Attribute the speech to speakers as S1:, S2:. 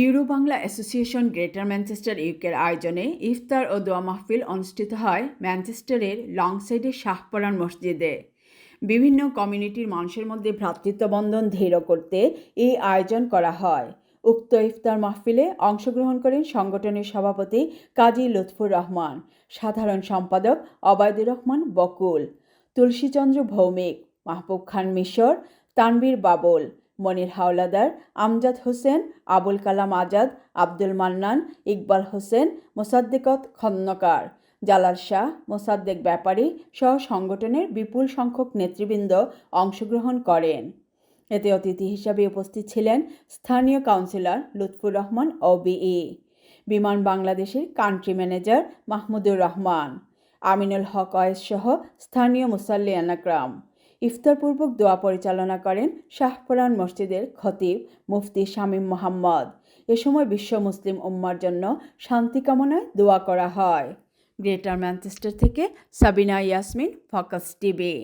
S1: Euro Bangla association greater Manchester ইউকের আয়োজনে ইফতার ও দোয়া মাহফিল অনুষ্ঠিত হয় ম্যানচেস্টারের লংসাইডের শাহপরান মসজিদে। বিভিন্ন কমিউনিটির মানুষের মধ্যে ভ্রাতৃত্ববন্ধন দৃঢ় করতে এই আয়োজন করা হয়। উক্ত ইফতার মাহফিলে অংশগ্রহণ করেন সংগঠনের সভাপতি কাজী লুৎফুর রহমান, সাধারণ সম্পাদক অবায়দুর রহমান বকুল, তুলসীচন্দ্র ভৌমিক, মাহবুব খান মিশর তানবীর বাবুল মনির হাওলাদার, আমজাদ হোসেন, আবুল কালাম আজাদ, আব্দুল মান্নান, ইকবাল হোসেন, মোসাদ্দেকত খন্দকার। জালাল শাহ, মোসাদ্দেক ব্যাপারী সহ সংগঠনের বিপুল সংখ্যক নেতৃবৃন্দ অংশগ্রহণ করেন। এতে অতিথি হিসাবে উপস্থিত ছিলেন স্থানীয় কাউন্সিলর লুৎফুর রহমান ও বিই বিমান বাংলাদেশের কান্ট্রি ম্যানেজার মাহমুদুর রহমান, আমিনুল হক অয়েস সহ স্থানীয় মুসাল্লি আনাক্রাম। ইফতারপূর্বক দোয়া পরিচালনা করেন শাহপুরান মসজিদের খতিব মুফতি শামীম মোহাম্মদ। এ সময় বিশ্ব মুসলিম উম্মার জন্য শান্তি কামনায় দোয়া করা হয়। গ্রেটার ম্যানচেস্টার থেকে সাবিনা ইয়াসমিন, ফকাস টিভি।